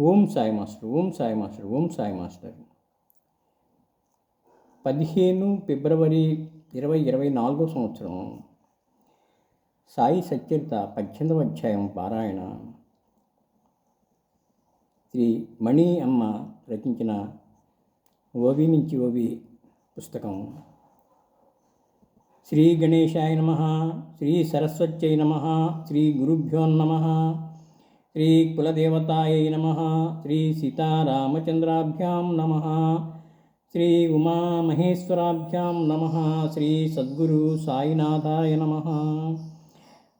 Om Sai master Om Sai master Om Sai master. పదిహేను ఫిబ్రవరి ఇరవై ఇరవై నాలుగో సంవత్సరం సాయి సత్యత పద్దెనిమిదవ అధ్యాయం పారాయణ. శ్రీ మణి అమ్మ రచించిన ఓవి నుంచి ఓవి పుస్తకం. శ్రీ గణేశాయ నమ శ్రీ సరస్వత్యై నమ శ్రీ గురుభ్యో నమ శ్రీకులదేవతాయై నమ శ్రీ సీతారామచంద్రాభ్యాం నమ శ్రీ ఉమామహేశ్వరాభ్యాం నమ శ్రీ సద్గురు సాయినాథాయ నమ.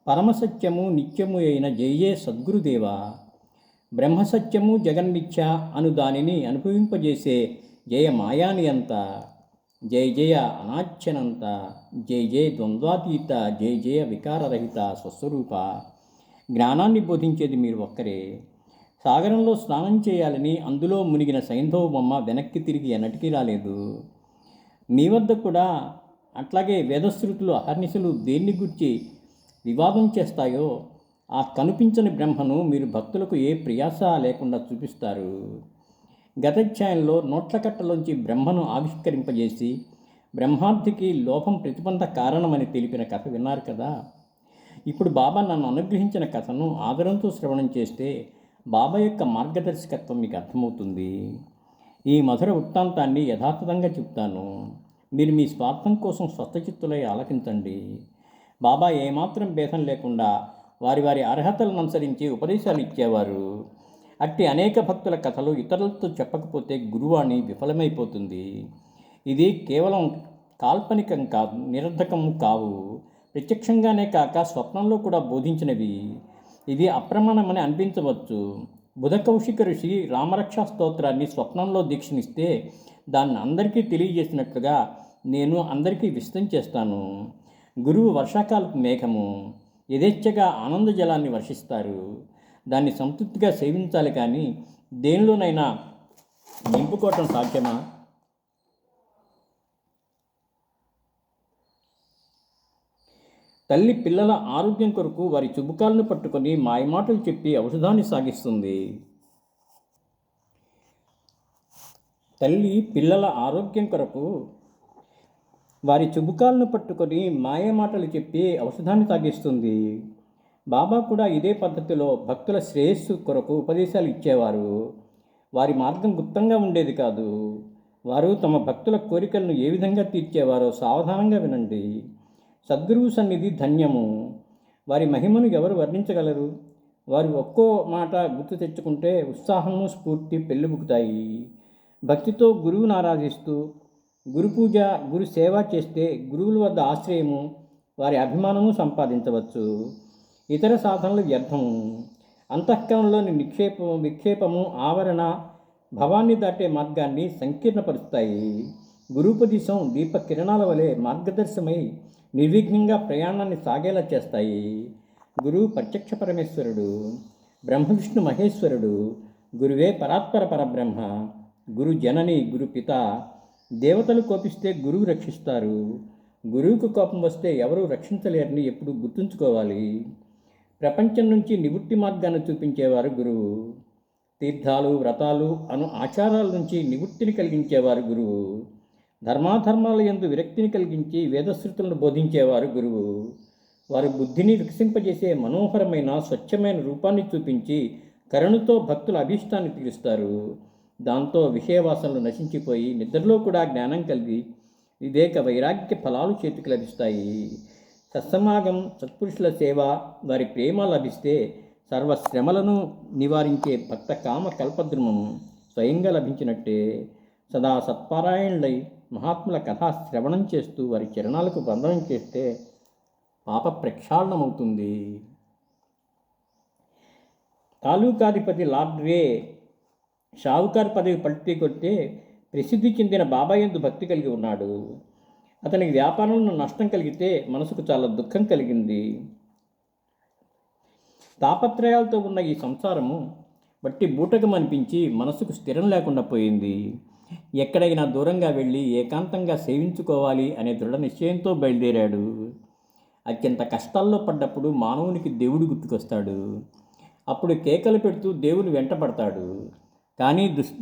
పరమసత్యము నిత్యము అయిన జయే సద్గురుదేవ. బ్రహ్మసత్యము జగన్మిథ్య అను దానిని అనుభవింపజేసే జయ మాయాని అంత. జయ జయ అనాచ్యనంత. జయ జయ ద్వంద్వాతీత. జయ జయ వికారరహిత స్వస్వరూప. జ్ఞానాన్ని బోధించేది మీరు ఒక్కరే. సాగరంలో స్నానం చేయాలని అందులో మునిగిన సైంధవ బొమ్మ వెనక్కి తిరిగి ఎన్నటికీ రాలేదు. మీ వద్ద కూడా అట్లాగే వేదశ్రుతులు అహర్నిశలు దేన్ని గుర్చి వివాదం చేస్తాయో ఆ కనిపించని బ్రహ్మను మీరు భక్తులకు ఏ ప్రయాస లేకుండా చూపిస్తారు. గతధ్యాయంలో నోట్లకట్టలోంచి బ్రహ్మను ఆవిష్కరింపజేసి బ్రహ్మార్థికి లోపం ప్రతిబంధ కారణమని తెలిపిన కథ విన్నారు కదా. ఇప్పుడు బాబా నన్ను అనుగ్రహించిన కథను ఆదరంతో శ్రవణం చేస్తే బాబా యొక్క మార్గదర్శకత్వం మీకు అర్థమవుతుంది. ఈ మధుర వృత్తాంతాన్ని యథార్థంగా చెప్తాను. మీరు మీ స్వార్థం కోసం స్వస్థచిత్తులై ఆలకించండి. బాబా ఏమాత్రం భేదం లేకుండా వారి వారి అర్హతలను అనుసరించి ఉపదేశాలు ఇచ్చేవారు. అట్టి అనేక భక్తుల కథలు ఇతరులతో చెప్పకపోతే గురువాణి విఫలమైపోతుంది. ఇది కేవలం కాల్పనికం కాదు నిరర్ధకము కావు. ప్రత్యక్షంగానే కాక స్వప్నంలో కూడా బోధించినవి. ఇది అప్రమాణమని అనిపించవచ్చు. బుధ కౌశిక ఋషి రామరక్షా స్తోత్రాన్ని స్వప్నంలో దీక్షనిస్తే దాన్ని అందరికీ తెలియజేసినట్లుగా నేను అందరికీ విస్తం చేస్తాను. గురువు వర్షాకాలపు మేఘము. యథేచ్ఛగా ఆనంద జలాన్ని వర్షిస్తారు. దాన్ని సంతృప్తిగా సేవించాలి కానీ దేనిలోనైనా నింపుకోవటం సాధ్యమా? తల్లి పిల్లల ఆరోగ్యం కొరకు వారి చుబుకాలను పట్టుకొని మాయమాటలు చెప్పి ఔషధాన్ని సాగిస్తుంది. తల్లి పిల్లల ఆరోగ్యం కొరకు వారి చుబుకాలను పట్టుకొని మాయమాటలు చెప్పి ఔషధాన్ని సాగిస్తుంది. బాబా కూడా ఇదే పద్ధతిలో భక్తుల శ్రేయస్సు కొరకు ఉపదేశాలు ఇచ్చేవారు. వారి మార్గం గుప్తంగా ఉండేది కాదు. వారు తమ భక్తుల కోరికలను ఏ విధంగా తీర్చేవారో సావధానంగా వినండి. సద్గురువు సన్నిధి ధన్యము. వారి మహిమను ఎవరు వర్ణించగలరు? వారి ఒక్కో మాట గుర్తు తెచ్చుకుంటే ఉత్సాహము స్ఫూర్తి పెళ్ళిబుకుతాయి. భక్తితో గురువును ఆరాధిస్తూ గురు పూజ గురు సేవ చేస్తే గురువుల వద్ద ఆశ్రయము వారి అభిమానము సంపాదించవచ్చు. ఇతర సాధనలు వ్యర్థము. అంతఃకరణలోని నిక్షేపము విక్షేపము ఆవరణ భవాన్ని దాటే మార్గాన్ని సంకీర్ణపరుస్తాయి. గురూపదేశం దీప కిరణాల వలె మార్గదర్శమై నిర్విఘ్నంగా ప్రయాణాన్ని సాగేలా చేస్తాయి. గురువు ప్రత్యక్ష పరమేశ్వరుడు బ్రహ్మ విష్ణు మహేశ్వరుడు గురువే పరాత్పర పరబ్రహ్మ గురు జనని గురు పిత దేవతలు కోపిస్తే గురువు రక్షిస్తారు. గురువుకు కోపం వస్తే ఎవరూ రక్షించలేరని ఎప్పుడు గుర్తుంచుకోవాలి. ప్రపంచం నుంచి నివృత్తి మార్గాన్ని చూపించేవారు గురువు. తీర్థాలు వ్రతాలు అను ఆచారాల నుంచి నివృత్తిని కలిగించేవారు గురువు. ధర్మాధర్మాల ఎందు విరక్తిని కలిగించి వేదశ్రుతులను బోధించేవారు గురువు. వారి బుద్ధిని వికసింపజేసే మనోహరమైన స్వచ్ఛమైన రూపాన్ని చూపించి కరుణతో భక్తుల అభీష్టాన్ని తీరుస్తారు. దాంతో విషయవాసనలు నశించిపోయి నిద్రలో కూడా జ్ఞానం కలిగి వివేక వైరాగ్య ఫలాలు చేతికి లభిస్తాయి. సత్సమాగం సత్పురుషుల సేవ వారి ప్రేమ లభిస్తే సర్వశ్రమలను నివారించే భక్త కామ కల్పద్రుమం స్వయంగా లభించినట్టే. సదా సత్పారాయణులై మహాత్ముల కథా శ్రవణం చేస్తూ వారి చరణాలకు బంధనం చేస్తే పాప ప్రక్షాళనమవుతుంది తాలూకాధిపతి లార్డ్వే షావుకార్ పదవి పల్టీ కొట్టే ప్రసిద్ధి చెందిన బాబాయందు భక్తి కలిగి ఉన్నాడు. అతనికి వ్యాపారంలో నష్టం కలిగితే మనసుకు చాలా దుఃఖం కలిగింది. తాపత్రయాలతో ఉన్న ఈ సంసారము బట్టి బూటకం అనిపించి మనసుకు స్థిరం లేకుండా పోయింది. ఎక్కడైనా దూరంగా వెళ్ళి ఏకాంతంగా సేవించుకోవాలి అనే దృఢ నిశ్చయంతో బయలుదేరాడు. అత్యంత కష్టాల్లో పడ్డప్పుడు మానవునికి దేవుడు గుర్తుకొస్తాడు. అప్పుడు కేకలు పెడుతూ దేవుని వెంటపడతాడు కానీ దుష్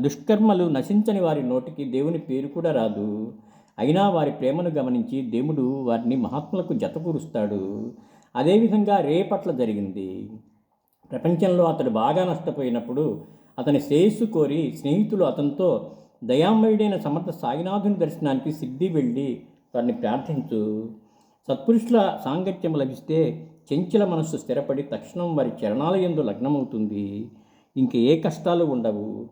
దుష్కర్మలు నశించని వారి నోటికి దేవుని పేరు కూడా రాదు. అయినా వారి ప్రేమను గమనించి దేవుడు వారిని మహాత్ములకు జతకూరుస్తాడు. అదేవిధంగా రే పట్ల జరిగింది. ప్రపంచంలో అతడు బాగా నష్టపోయినప్పుడు అతని శ్రేయస్సు కోరి స్నేహితులు అతనితో దయామయుడైన సమర్థ సాయినాథుని దర్శనానికి సిద్ధి వెళ్ళి వారిని ప్రార్థించు. సత్పురుషుల సాంగత్యం లభిస్తే చెంచల మనస్సు స్థిరపడి తక్షణం వారి చరణాల ఎందు లగ్నమవుతుంది. ఇంక ఏ కష్టాలు ఉండవు.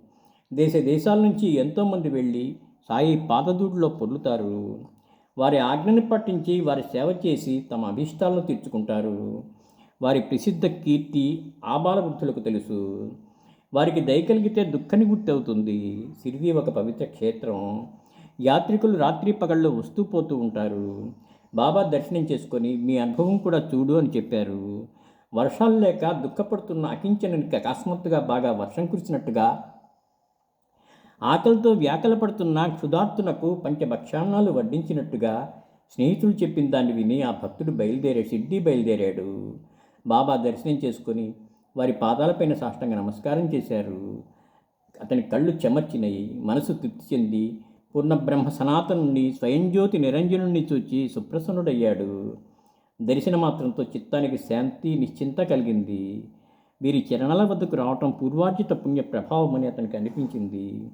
దేశ దేశాల నుంచి ఎంతోమంది వెళ్ళి సాయి పాదదూడిలో పొర్లుతారు. వారి ఆజ్ఞని పట్టించి వారి సేవ చేసి తమ అభీష్టాలను తీర్చుకుంటారు. వారి ప్రసిద్ధ కీర్తి ఆబాల వృద్ధులకు తెలుసు. వారికి దయ కలిగితే దుఃఖని గుర్తవుతుంది. సిరిది ఒక పవిత్ర క్షేత్రం. యాత్రికులు రాత్రి పగళ్ళు వస్తూ పోతూ ఉంటారు. బాబా దర్శనం చేసుకొని మీ అనుభవం కూడా చూడు అని చెప్పారు. వర్షాలు లేక దుఃఖపడుతున్న అకించనునికి అకస్మాత్తుగా బాగా వర్షం కురిసినట్టుగా ఆకలితో వ్యాకల పడుతున్న క్షుధార్తునకు పంచభక్షాన్నాలు వడ్డించినట్టుగా స్నేహితులు చెప్పిన దాన్ని విని ఆ భక్తుడు బయలుదేరే సిడ్డి బయలుదేరాడు. బాబా దర్శనం చేసుకొని వారి పాదాలపైన సాష్టంగా నమస్కారం చేశారు. అతని కళ్ళు చెమర్చినాయి మనసు తృప్తి చెంది పూర్ణబ్రహ్మ సనాతనుణ్ణి స్వయంజ్యోతి నిరంజనుణ్ణి చూచి సుప్రసన్నుడయ్యాడు. దర్శన మాత్రంతో చిత్తానికి శాంతి నిశ్చింత కలిగింది. వీరి చరణాల వద్దకు రావటం పూర్వార్జిత పుణ్య ప్రభావం అని అతనికి అనిపించింది.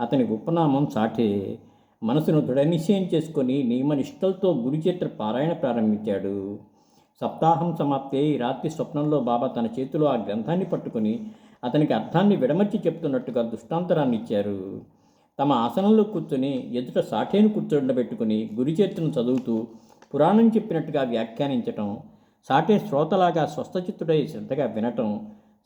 అతని ఉపనామం సాఠే మనసును దృఢ నిశ్చయం చేసుకొని నియమనిష్టలతో గురుచేత్ర పారాయణ ప్రారంభించాడు. సప్తాహం సమాప్తే రాత్రి స్వప్నంలో బాబా తన చేతిలో ఆ గ్రంథాన్ని పట్టుకొని అతనికి అర్థాన్ని విడమర్చి చెప్తున్నట్టుగా దుష్టాంతరాన్ని ఇచ్చారు. తమ ఆసనంలో కూర్చొని ఎదుట సాఠేను కూర్చోండబెట్టుకుని గురుచేత్రను చదువుతూ పురాణం చెప్పినట్టుగా వ్యాఖ్యానించటం సాటే శ్రోతలాగా స్వస్థచిత్తుడై శ్రద్ధగా వినటం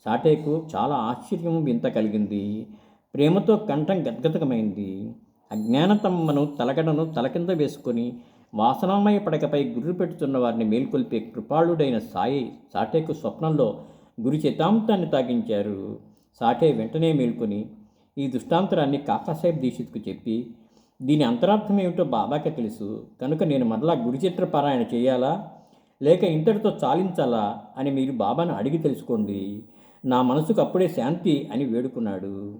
సాటేకు చాలా ఆశ్చర్యం వింత కలిగింది. ప్రేమతో కంఠం గద్గతకమైంది. అజ్ఞానతమ్మను తలగడను తలకింద వేసుకొని వాసనామయ పడకపై గుర్రు పెట్టుతున్న వారిని మేల్కొల్పే కృపాళుడైన సాయి సాటేకు స్వప్నంలో గురి చితాంతాన్ని తాగించారు. సాటే వెంటనే మేల్కొని ఈ దుష్టాంతరాన్ని కాకాసాహెబ్ దీక్షిత్కు చెప్పి దీని అంతరార్థం ఏమిటో బాబాకే తెలుసు. కనుక నేను మరలా గురుచిత్ర పారాయణ చేయాలా? లేక ఇంతటితో చాలించాలా? అని మీరు బాబాను అడిగి తెలుసుకోండి. నా మనసుకు అప్పుడే శాంతి అని వేడుకున్నాడు.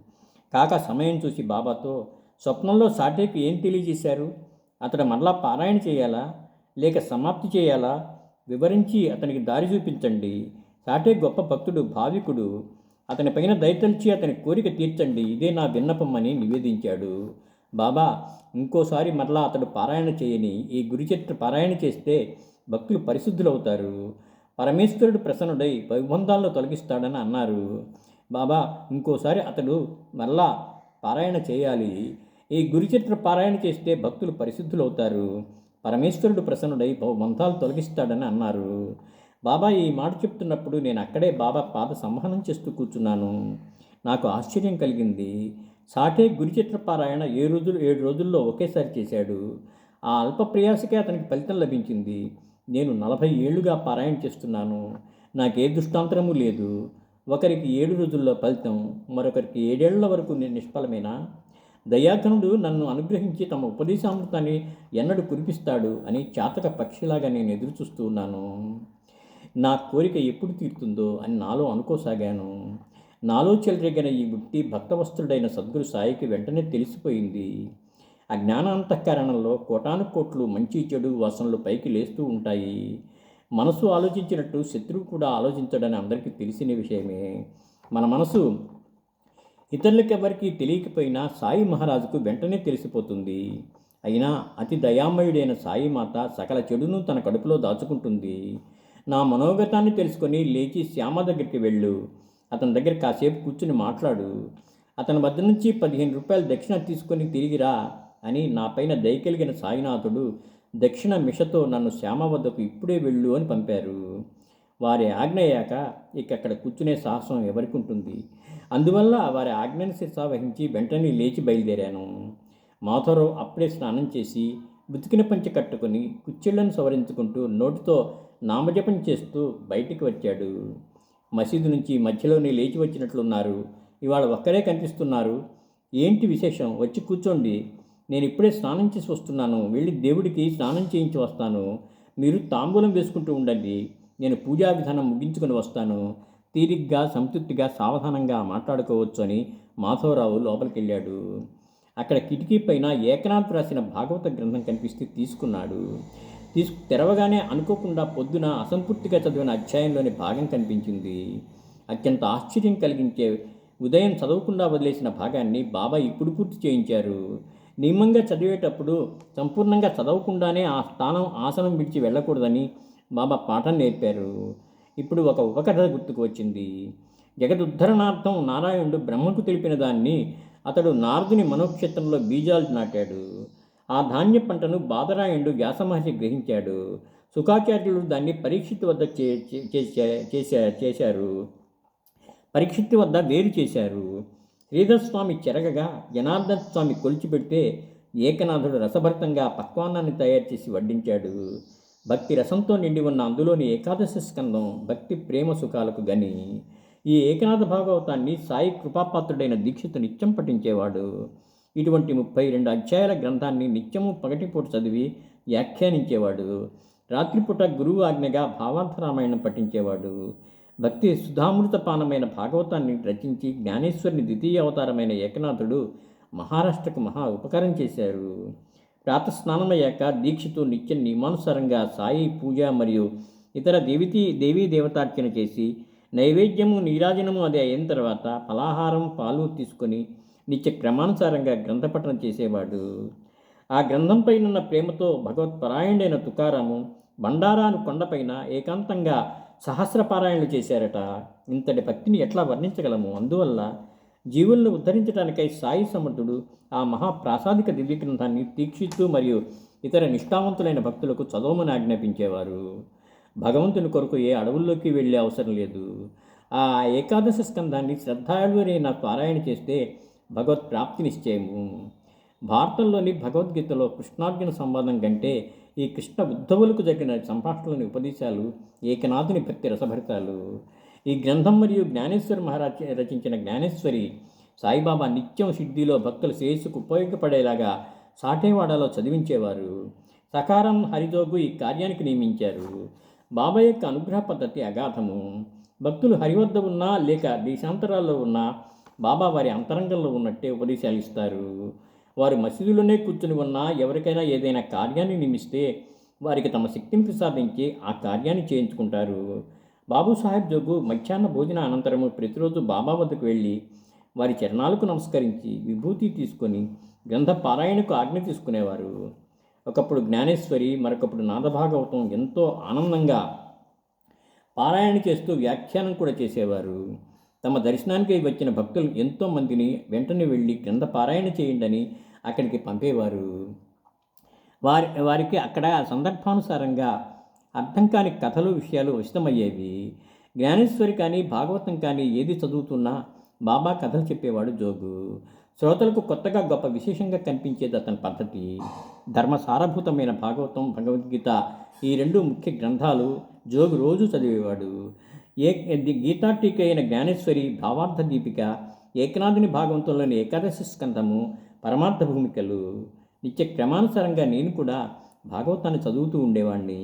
కాక సమయం చూసి బాబాతో స్వప్నంలో సాటేకి ఏం తెలియజేశారు? అతడు మరలా పారాయణ చేయాలా? లేక సమాప్తి చేయాలా? వివరించి అతనికి దారి చూపించండి. సాటే గొప్ప భక్తుడు భావికుడు. అతని పైన దయతలిచి అతని కోరిక తీర్చండి. ఇదే నా విన్నపం అని నివేదించాడు. బాబా ఇంకోసారి మరలా అతడు పారాయణ చేయని ఈ గురుచరిత్ర పారాయణ చేస్తే భక్తులు పరిశుద్ధులవుతారు. పరమేశ్వరుడు ప్రసన్నుడై వైబంధాల్లో తొలగిస్తాడని అన్నారు. బాబా ఇంకోసారి అతడు మరలా పారాయణ చేయాలి. ఈ గురుచరిత్ర పారాయణ చేస్తే భక్తులు పరిశుద్ధులవుతారు. పరమేశ్వరుడు ప్రసన్నుడై బంధాలు తొలగిస్తాడని అన్నారు. బాబా ఈ మాట చెప్తున్నప్పుడు నేను అక్కడే బాబా పాద సంహనం చేస్తూ కూర్చున్నాను. నాకు ఆశ్చర్యం కలిగింది. సాఠే గురుచిత్ర పారాయణ ఏ రోజులు ఏడు రోజుల్లో ఒకేసారి చేశాడు. ఆ అల్ప ప్రయాసకే అతనికి ఫలితం లభించింది. నేను నలభై ఏళ్ళుగా పారాయణ చేస్తున్నాను. నాకే దృష్టాంతరము లేదు. ఒకరికి ఏడు రోజుల్లో ఫలితం మరొకరికి ఏడేళ్ళ వరకు నేను నిష్ఫలమేనా? దయాకరుడు నన్ను అనుగ్రహించి తమ ఉపదేశామృతాన్ని ఎన్నడు కురిపిస్తాడు అని చాతక పక్షిలాగా నేను ఎదురు చూస్తూ ఉన్నాను. నా కోరిక ఎప్పుడు తీరుతుందో అని నాలో అనుకోసాగాను. నాలో చెలరేగిన ఈ వృత్తి భక్తవస్తుడైన సద్గురు సాయికి వెంటనే తెలిసిపోయింది. ఆ జ్ఞానాంతఃకరణంలో కోటాను కోట్లు మంచి చెడు వాసనలు పైకి లేస్తూ ఉంటాయి. మనసు ఆలోచించినట్టు శత్రువు కూడా ఆలోచించడని అందరికీ తెలిసిన విషయమే. మన మనసు ఇతరులకెవరికి తెలియకపోయినా సాయి మహారాజుకు వెంటనే తెలిసిపోతుంది. అయినా అతి దయామయుడైన సాయి మాత సకల చెడును తన కడుపులో దాచుకుంటుంది. నా మనోగతాన్ని తెలుసుకొని లేచి శ్యామ దగ్గరికి వెళ్ళు. అతని దగ్గర కాసేపు కూర్చుని మాట్లాడు. అతని వద్ద నుంచి పదిహేను రూపాయలు దక్షిణ తీసుకొని తిరిగిరా అని నా పైన దయకలిగిన సాయినాథుడు దక్షిణ మిషతో నన్ను శ్యామ వద్దకు ఇప్పుడే వెళ్ళు అని పంపారు. వారి ఆజ్ఞ అయ్యాక ఇక అక్కడ కూర్చునే సాహసం ఎవరికి ఉంటుంది అందువల్ల వారి ఆజ్ఞను శిరసా వహించి వెంటనే లేచి బయలుదేరాను. మాధవరావు అప్పుడే స్నానం చేసి బుతికిన పంచి కట్టుకుని కుచ్చిళ్ళను సవరించుకుంటూ నోటితో నామజపం చేస్తూ బయటికి వచ్చాడు. మసీదు నుంచి మధ్యలోనే లేచి వచ్చినట్లున్నారు. ఇవాళ ఒక్కరే కనిపిస్తున్నారు. ఏంటి విశేషం? వచ్చి కూర్చోండి. నేను ఇప్పుడే స్నానం చేసి వస్తున్నాను. వెళ్ళి దేవుడికి స్నానం చేయించి వస్తాను. మీరు తాంబూలం వేసుకుంటూ ఉండండి. నేను పూజా విధానం ముగించుకొని వస్తాను. తీరిగ్గా సంతృప్తిగా సావధానంగా మాట్లాడుకోవచ్చు అని మాధవరావు లోపలికి వెళ్ళాడు అక్కడ కిటికీ పైన ఏకనాథ్ రాసిన భాగవత గ్రంథం కనిపిస్తే తీసుకున్నాడు. తీసు తెరవగానే అనుకోకుండా పొద్దున అసంపూర్తిగా చదివిన అధ్యాయంలోని భాగం కనిపించింది. అత్యంత ఆశ్చర్యం కలిగించే ఉదయం చదవకుండా వదిలేసిన భాగాన్ని బాబా ఇప్పుడు పూర్తి చేయించారు. నియమంగా చదివేటప్పుడు సంపూర్ణంగా చదవకుండానే ఆ స్థానం ఆసనం విడిచి వెళ్ళకూడదని బాబా పాఠం నేర్పారు. ఇప్పుడు ఒక ఉపకథ గుర్తుకు వచ్చింది. జగదుద్ధరణార్థం నారాయణుడు బ్రహ్మకు తెలిపిన దాన్ని అతడు నారదుని మనోక్షేత్రంలో బీజాలు నాటాడు. ఆ ధాన్య పంటను బాదరాయణుడు వ్యాసమహర్షి గ్రహించాడు. సుఖాచార్యులు దాన్ని పరీక్షిత్ వద్ద చే చేశా- చేశారు. పరీక్షిత్ వద్ద వేరు చేశారు. శ్రీధర్ స్వామి చెరగగా జనార్దన స్వామి కొలిచిపెడితే ఏకనాథుడు రసభరితంగా పక్వాన్నాన్ని తయారు చేసి వడ్డించాడు. భక్తి రసంతో నిండి ఉన్న అందులోని ఏకాదశి స్కందం భక్తి ప్రేమ సుఖాలకు గని. ఈ ఏకనాథ భాగవతాన్ని సాయి కృపాపాత్రుడైన దీక్షిత నిత్యం పఠించేవాడు. ఇటువంటి ముప్పై రెండు అధ్యాయాల గ్రంథాన్ని నిత్యము పగటిపూట చదివి వ్యాఖ్యానించేవాడు. రాత్రిపూట గురువు ఆజ్ఞగా భావార్థ రామాయణం పఠించేవాడు. భక్తి సుధామృతపానమైన భాగవతాన్ని రచించి జ్ఞానేశ్వరుని ద్వితీయ అవతారమైన ఏకనాథుడు మహారాష్ట్రకు మహా ఉపకారం చేశారు. ప్రాతస్నానమయ్యాక దీక్షతో నిత్య నియమానుసారంగా సాయి పూజ మరియు ఇతర దేవితీ దేవీ దేవతార్చన చేసి నైవేద్యము నీరాజనము అది అయిన తర్వాత ఫలాహారం పాలు తీసుకొని నిత్య క్రమానుసారంగా గ్రంథపఠనం చేసేవాడు. ఆ గ్రంథంపైనున్న ప్రేమతో భగవత్పరాయణుడైన తుకారాము బండారాను కొండపైన ఏకాంతంగా సహస్రపారాయణలు చేశారట. ఇంతటి భక్తిని ఎట్లా వర్ణించగలము? అందువల్ల జీవులను ఉద్ధరించడానికై సాయి సమర్థుడు ఆ మహాప్రాసాదిక దివ్య గ్రంథాన్ని తీక్షిత్తు మరియు ఇతర నిష్ఠావంతులైన భక్తులకు చదవమని ఆజ్ఞాపించేవారు. భగవంతుని కొరకు ఏ అడవుల్లోకి వెళ్ళే అవసరం లేదు. ఆ ఏకాదశ స్కంధాన్ని శ్రద్ధాళువైన పారాయణ చేస్తే భగవత్ ప్రాప్తి నిశ్చయము. భారతంలోని భగవద్గీతలో కృష్ణార్జున సంవాదం కంటే ఈ కృష్ణ ఉద్ధవులకు జరిగిన సంభాషణలోని ఉపదేశాలు ఏకనాథుని భక్తి రసభరితాలు. ఈ గ్రంథం మరియు జ్ఞానేశ్వరి మహారాజ్ రచించిన జ్ఞానేశ్వరి సాయిబాబా నిత్యం సిద్ధిలో భక్తుల శ్రేయస్సుకు ఉపయోగపడేలాగా సాటేవాడలో చదివించేవారు. సకారం హరిజోగు ఈ కార్యానికి నియమించారు. బాబా యొక్క అనుగ్రహ పద్ధతి అగాధము. భక్తులు హరి వద్ద ఉన్నా లేక దేశాంతరాల్లో ఉన్నా బాబా వారి అంతరంగంలో ఉన్నట్టే ఉపదేశాలు ఇస్తారు. వారు మసీదులోనే కూర్చుని ఉన్నా ఎవరికైనా ఏదైనా కార్యాన్ని నియమిస్తే వారికి తమ శక్తిని ప్రసాదించి ఆ కార్యాన్ని చేయించుకుంటారు. బాబు సాహెబ్ జోగు మధ్యాహ్న భోజన అనంతరము ప్రతిరోజు బాబా వద్దకు వెళ్ళి వారి చరణాలకు నమస్కరించి విభూతి తీసుకొని గ్రంథ పారాయణకు ఆజ్ఞ తీసుకునేవారు. ఒకప్పుడు జ్ఞానేశ్వరి మరొకప్పుడు నాదభాగవతం ఎంతో ఆనందంగా పారాయణ చేస్తూ వ్యాఖ్యానం కూడా చేసేవారు. తమ దర్శనానికి వచ్చిన భక్తులు ఎంతో మందిని వెంటనే వెళ్ళి గ్రంథ పారాయణ చేయండి అని అక్కడికి పంపేవారు. వారి వారికి అక్కడ సందర్భానుసారంగా అర్థం కాని కథలు విషయాలు ఉచితమయ్యేవి. జ్ఞానేశ్వరి కానీ భాగవతం కానీ ఏది చదువుతున్నా బాబా కథలు చెప్పేవాడు జోగు. శ్రోతలకు కొత్తగా గొప్ప విశేషంగా కనిపించేది అతని పద్ధతి. ధర్మ సారభూతమైన భాగవతం భగవద్గీత ఈ రెండు ముఖ్య గ్రంథాలు జోగు రోజు చదివేవాడు. ఏ గీతాటీక అయిన జ్ఞానేశ్వరి భావార్థ దీపిక ఏకనాథుని భాగవంతంలోని ఏకాదశి స్కంధము పరమార్థ భూమికలు. నిత్య క్రమానుసారంగా నేను కూడా భాగవతాన్ని చదువుతూ ఉండేవాడిని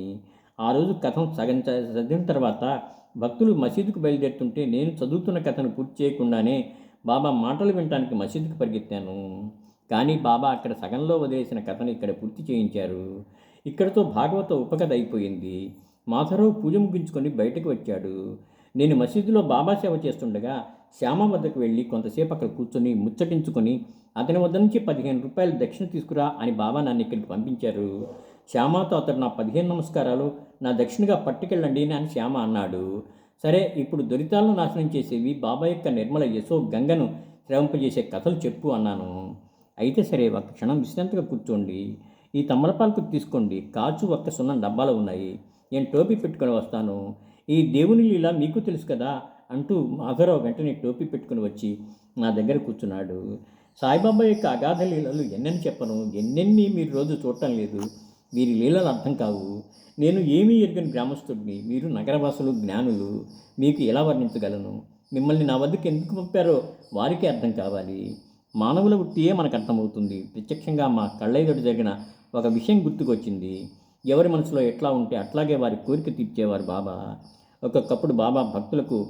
ఆ రోజు కథం సగం చ- చదివిన తర్వాత భక్తులు మసీదుకు బయలుదేరుతుంటే నేను చదువుతున్న కథను పూర్తి చేయకుండానే బాబా మాటలు వినటానికి మసీదుకు పరిగెత్తాను. కానీ బాబా అక్కడ సగంలో వదిలేసిన కథను ఇక్కడ పూర్తి చేయించారు. ఇక్కడతో భాగవత ఉపకథ అయిపోయింది. మాధవరావు పూజ ముగించుకొని బయటకు వచ్చాడు. నేను మసీదులో బాబా సేవ చేస్తుండగా శ్యామ వద్దకు వెళ్ళి కొంతసేపు అక్కడ కూర్చొని ముచ్చటించుకొని అతని వద్ద నుంచి పదిహేను రూపాయలు దక్షిణ తీసుకురా అని బాబా నన్ను ఇక్కడికి పంపించారు. శ్యామతో అతడు నా పదిహేను నమస్కారాలు నా దక్షిణగా పట్టుకెళ్ళండి అని శ్యామ అన్నాడు. సరే ఇప్పుడు దొరితాలను నాశనం చేసేవి బాబా యొక్క నిర్మల యశో గంగను శ్రవింపజేసే కథలు చెప్పు అన్నాను. అయితే సరే ఒక క్షణం విశ్రాంతిగా కూర్చోండి. ఈ తమ్మలపాలకు తీసుకోండి. కాచు ఒక్క సున్నం డబ్బాలు ఉన్నాయి. నేను టోపీ పెట్టుకొని వస్తాను. ఈ దేవుని లీల మీకు తెలుసు కదా అంటూ మాధవరావు వెంటనే టోపీ పెట్టుకుని వచ్చి నా దగ్గర కూర్చున్నాడు. సాయిబాబా యొక్క అగాధ లీలలు ఎన్నని చెప్పను. ఎన్నెన్ని మీరు రోజు చూడటం లేదు. వీరి లీలలు అర్థం కావు. నేను ఏమీ ఎరుగని గ్రామస్తుడిని మీరు నగరవాసులు జ్ఞానులు మీకు ఎలా వర్ణించగలను? మిమ్మల్ని నా వద్దకు ఎందుకు పంపారో వారికి అర్థం కావాలి. మానవుల వృత్తియే మనకు అర్థమవుతుంది. ప్రత్యక్షంగా మా కళ్ళైదోటి జరిగిన ఒక విషయం గుర్తుకొచ్చింది. ఎవరి మనసులో ఎట్లా ఉంటే అట్లాగే వారి కోరిక తీర్చేవారు బాబా. ఒక్కొక్కప్పుడు బాబా భక్తులకు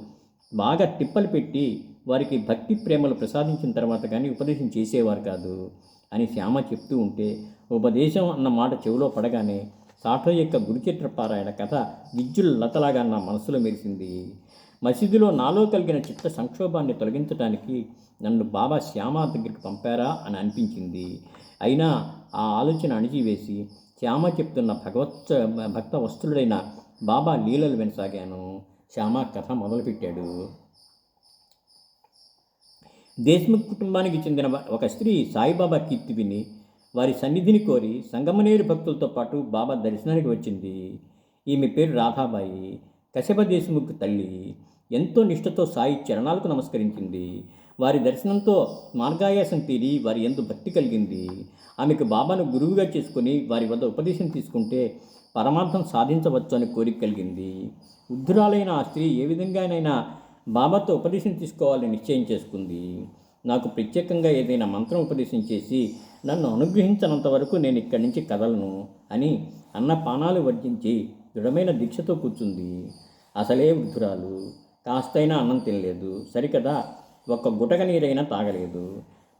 బాగా తిప్పలు పెట్టి వారికి భక్తి ప్రేమలు ప్రసాదించిన తర్వాత కానీ ఉపదేశం చేసేవారు కాదు. అని శ్యామ చెప్తూ ఉంటే ఉపదేశం అన్న మాట చెవిలో పడగానే సాఠో యొక్క గురుచిత్ర పారాయణ కథ విద్యుల్ లతలాగా నా మనసులో మెరిసింది. మసీదులో నాలో కలిగిన చిత్త సంక్షోభాన్ని తొలగించడానికి నన్ను బాబా శ్యామ దగ్గరికి పంపారా అని అనిపించింది. అయినా ఆ ఆలోచన అణిచివేసి శ్యామ చెప్తున్న భగవత్ భక్త వస్తుడైన బాబా లీలలు వినసాగాను. శ్యామ కథ మొదలుపెట్టాడు. దేశ్ముఖ్ కుటుంబానికి చెందిన ఒక స్త్రీ సాయిబాబా కీర్తి విని వారి సన్నిధిని కోరి సంగమనేరు భక్తులతో పాటు బాబా దర్శనానికి వచ్చింది. ఈమె పేరు రాధాబాయి. కశ్యప దేశముఖ్ తల్లి. ఎంతో నిష్ఠతో సాయి చరణాలకు నమస్కరించింది. వారి దర్శనంతో మార్గాయాసం తీరి వారి ఎందు భక్తి కలిగింది. ఆమెకు బాబాను గురువుగా చేసుకుని వారి వద్ద ఉపదేశం తీసుకుంటే పరమార్థం సాధించవచ్చు అని కోరిక కలిగింది. వృద్ధురాలైన ఆ స్త్రీ ఏ విధంగానైనా బాబాతో ఉపదేశం తీసుకోవాలని నిశ్చయం చేసుకుంది. నాకు ప్రత్యేకంగా ఏదైనా మంత్రం ఉపదేశం చేసి నన్ను అనుగ్రహించినంత వరకు నేను ఇక్కడి నుంచి కదలను అని అన్న పానాలు వర్జించి దృఢమైన దీక్షతో కూర్చుంది. అసలే వృద్ధురాలు కాస్తైనా అన్నం తినలేదు. సరికదా ఒక్క గుటక నీరైనా తాగలేదు.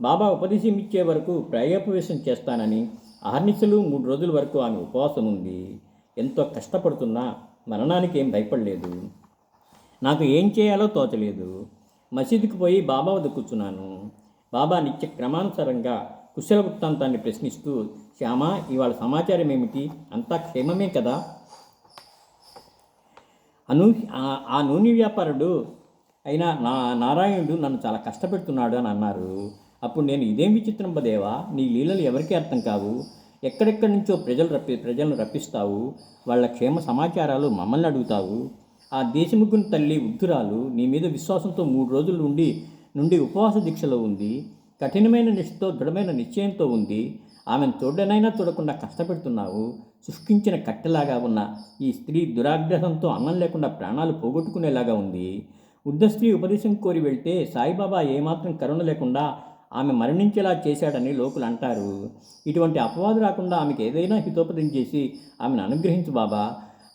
బాబా ఉపదేశం ఇచ్చే వరకు ప్రాయోపవేశం చేస్తానని అహర్నిశలు మూడు రోజుల వరకు ఆమె ఉపవాసం ఉంది ఎంతో కష్టపడుతున్నా మరణానికి ఏం భయపడలేదు. నాకు ఏం చేయాలో తోచలేదు. మసీదుకి పోయి బాబా వద్ద కూర్చున్నాను. బాబా నిత్య క్రమానుసారంగా కుశల వృత్తాంతాన్ని ప్రశ్నిస్తూ శ్యామ ఇవాళ సమాచారం ఏమిటి? అంతా క్షేమమే కదా? అను ఆ- ఆ నూనె వ్యాపారుడు అయిన నా నారాయణుడు నన్ను చాలా కష్టపెడుతున్నాడు అని అన్నారు. అప్పుడు నేను ఇదేం విచిత్రం బదేవా నీ లీలలు ఎవరికీ అర్థం కావు. ఎక్కడెక్కడి నుంచో ప్రజలు రప్పి ప్రజలను రప్పిస్తావు. వాళ్ళ క్షేమ సమాచారాలు మమ్మల్ని అడుగుతావు. ఆ దేశముగ్గుని తల్లి వృద్ధురాలు నీ మీద విశ్వాసంతో మూడు రోజుల నుండి నుండి ఉపవాస దీక్షలో ఉంది కఠినమైన నిష్ఠతో దృఢమైన నిశ్చయంతో ఉంది. ఆమెను చూడనైనా చూడకుండా కష్టపెడుతున్నావు. శుష్కించిన కట్టెలాగా ఉన్న ఈ స్త్రీ దురాగ్రహంతో అన్నం లేకుండా ప్రాణాలు పోగొట్టుకునేలాగా ఉంది. వృద్ధ స్త్రీ ఉపదేశం కోరి వెళ్తే సాయిబాబా ఏమాత్రం కరుణ లేకుండా ఆమె మరణించేలా చేశాడని లోకులు అంటారు. ఇటువంటి అపవాదు రాకుండా ఆమెకు ఏదైనా హితోపదం చేసి ఆమెను అనుగ్రహించు బాబా.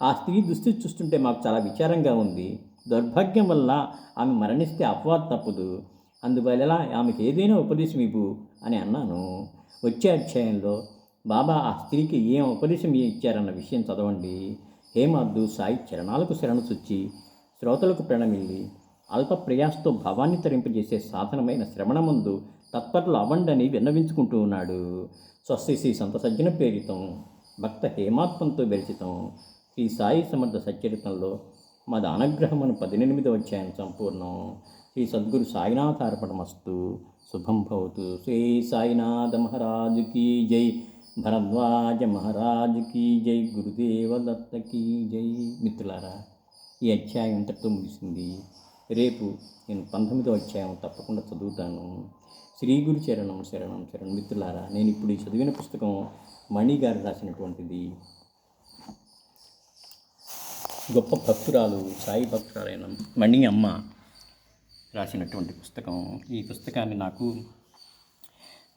ఆ స్త్రీ దుస్థితి చూస్తుంటే మాకు చాలా విచారంగా ఉంది. దౌర్భాగ్యం వల్ల ఆమె మరణిస్తే అపవాదు తప్పదు. అందువల్ల ఆమెకు ఏదైనా ఉపదేశం ఇవ్వు అని అన్నాను. వచ్చే అధ్యాయంలో బాబా ఆ స్త్రీకి ఏం ఉపదేశం ఇచ్చారన్న విషయం చదవండి. హేమాద్దు సాయి చరణాలకు శరణు చుచ్చి శ్రోతలకు ప్రణమిల్లి అల్ప ప్రయాసతో భావాన్ని తరింపజేసే సాధనమైన శ్రవణమందు తత్పరులు అవ్వండని విన్నవించుకుంటూ ఉన్నాడు. స్వస్తి శ్రీ సంత సజ్జన ప్రేరితం భక్త హేమాత్మంతో విరచితం శ్రీ సాయి సమర్థ సచ్చరితంలో మాది అనుగ్రహమును పద్దెనిమిదవ అధ్యాయం సంపూర్ణం. శ్రీ సద్గురు సాయినాథార్పణమస్తు శుభం భవతు. శ్రీ సాయినాథ మహారాజు కీ జై. భరద్వాజ మహారాజు కీ జై. గురుదేవదత్త కీ జై. మిత్రులారా ఈ అధ్యాయం ఇంతటితో ముగిసింది. రేపు నేను పంతొమ్మిదో అధ్యాయం తప్పకుండా చదువుతాను. శ్రీ గురు చరణం శరణం శరణం. మిత్రులారా నేను ఇప్పుడు ఈ చదివిన పుస్తకం మణి గారు రాసినటువంటిది. గొప్ప భక్తురాలు సాయి భక్తురాలైన మణి అమ్మ రాసినటువంటి పుస్తకం. ఈ పుస్తకాన్ని నాకు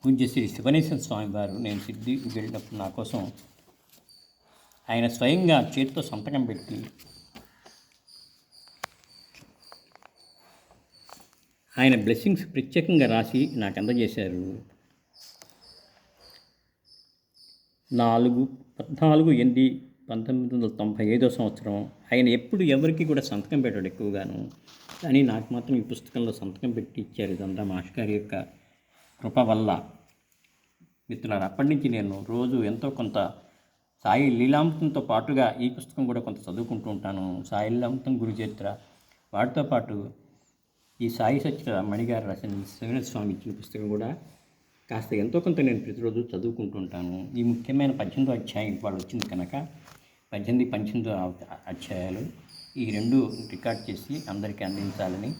పూజ్య శ్రీ శివనేశ్వర స్వామి వారు నేను సిద్ధి వెళ్ళినప్పుడు నా కోసం ఆయన స్వయంగా చేతితో సంతకం పెట్టి ఆయన బ్లెస్సింగ్స్ ప్రత్యేకంగా రాసి నాకు అందజేశారు. నాలుగు పద్నాలుగు ఎనిమిది పంతొమ్మిది వందల తొంభై ఐదో సంవత్సరం ఆయన ఎప్పుడు ఎవరికి కూడా సంతకం పెట్టాడు ఎక్కువగాను. కానీ నాకు మాత్రం ఈ పుస్తకంలో సంతకం పెట్టి ఇచ్చారు ఇదంతా మాస్టర్ గారి యొక్క కృప వల్ల. మిత్రులారు అప్పటి నుంచి నేను రోజు ఎంతో కొంత సాయి లీలామృతంతో పాటుగా ఈ పుస్తకం కూడా కొంత చదువుకుంటూ ఉంటాను. సాయి లీలామృతం గురుచరిత్ర వాటితో పాటు ఈ సాయి సత్య మణిగారు రాసిన శివన స్వామి ఇచ్చిన పుస్తకం కూడా కాస్త ఎంతో కొంత నేను ప్రతిరోజు చదువుకుంటూ ఉంటాను. ఈ ముఖ్యమైన పద్దెనిమిదో అధ్యాయం వాళ్ళు వచ్చింది కనుక పద్దెనిమిది పంతొమ్మిదో అధ్యాయాలు ఈ రెండు రికార్డ్ చేసి అందరికీ అందించాలని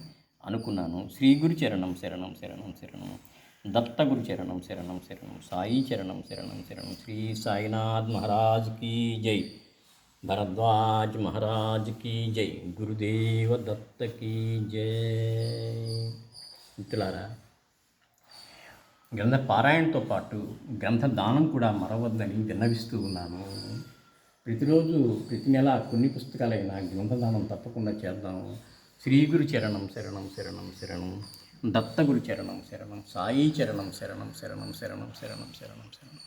అనుకున్నాను. శ్రీ గురు చరణం శరణం శరణం శరణం. దత్త గురు చరణం శరణం శరణం. సాయి చరణం శరణం శరణం. శ్రీ సాయినాథ్ మహారాజ్ కీ జై. భరద్వాజ్ మహారాజ్ కీ జై. గురుదేవ దత్త కీ జై. మిత్రులారా గ్రంథ పారాయణతో పాటు గ్రంథ దానం కూడా మరవద్దని విన్నవిస్తూ ఉన్నాను. ప్రతిరోజు ప్రతి నెల కొన్ని పుస్తకాలైనా గ్రంథదానం తప్పకుండా చేద్దాం. శ్రీ గురు చరణం శరణం శరణం శరణం దత్తగురు చరణం శరణం సాయి చరణం శరణం శరణం శరణం శరణం శరణం శరణం.